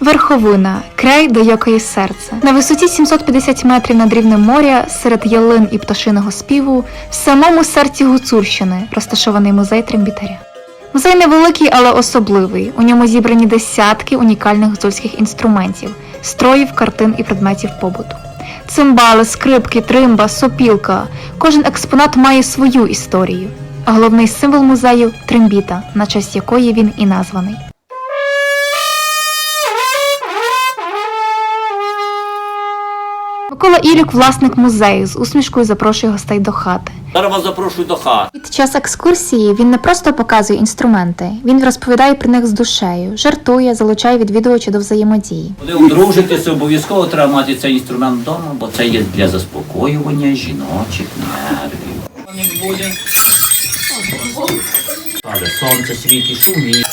Верховина край, де йокає серце. На висоті 750 метрів над рівнем моря, серед ялин і пташиного співу, в самому серці Гуцульщини розташований музей трембітаря. Музей невеликий, але особливий. У ньому зібрані десятки унікальних гуцульських інструментів, строїв, картин і предметів побуту. Цимбали, скрипки, тримба, сопілка. Кожен експонат має свою історію. А головний символ музею трембіта, на честь якої він і названий. Микола Ілюк, власник музею, з усмішкою запрошує гостей до хати. Зараз вас запрошую до хати. Під час екскурсії він не просто показує інструменти, він розповідає про них з душею, жартує, залучає відвідувача до взаємодії. Коли одружитися, обов'язково треба мати цей інструмент вдома, бо це є для заспокоювання жіночих нервів. Буде. Але сонце світить, шумить.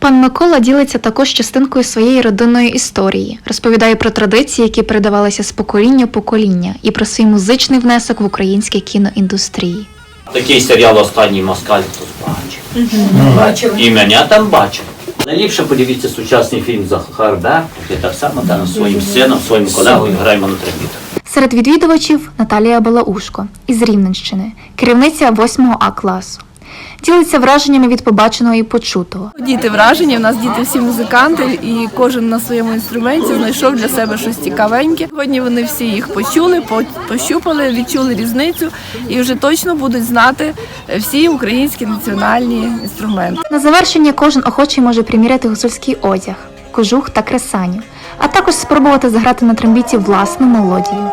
Пан Микола ділиться також частинкою своєї родинної історії, розповідає про традиції, які передавалися з покоління в покоління, і про свій музичний внесок в українській кіноіндустрії. Такий серіал останній москаль хтось бачив. Бачив. І мене там бачив. Найліпше подивіться сучасний фільм Захар Беркут, де так само там своїм сином, своїм колегою граємо на трембітах. Серед відвідувачів Наталія Балаушко із Рівненщини, керівниця 8 А класу. Ділиться враженнями від побаченого і почутого. Діти вражені, у нас діти всі музиканти, і кожен на своєму інструменті знайшов для себе щось цікавеньке. Сьогодні вони всі їх почули, пощупали, відчули різницю і вже точно будуть знати е, всі українські національні інструменти. На завершення кожен охочий може приміряти гуцульський одяг, кожух та кресаню, а також спробувати заграти на трембіті власну мелодію.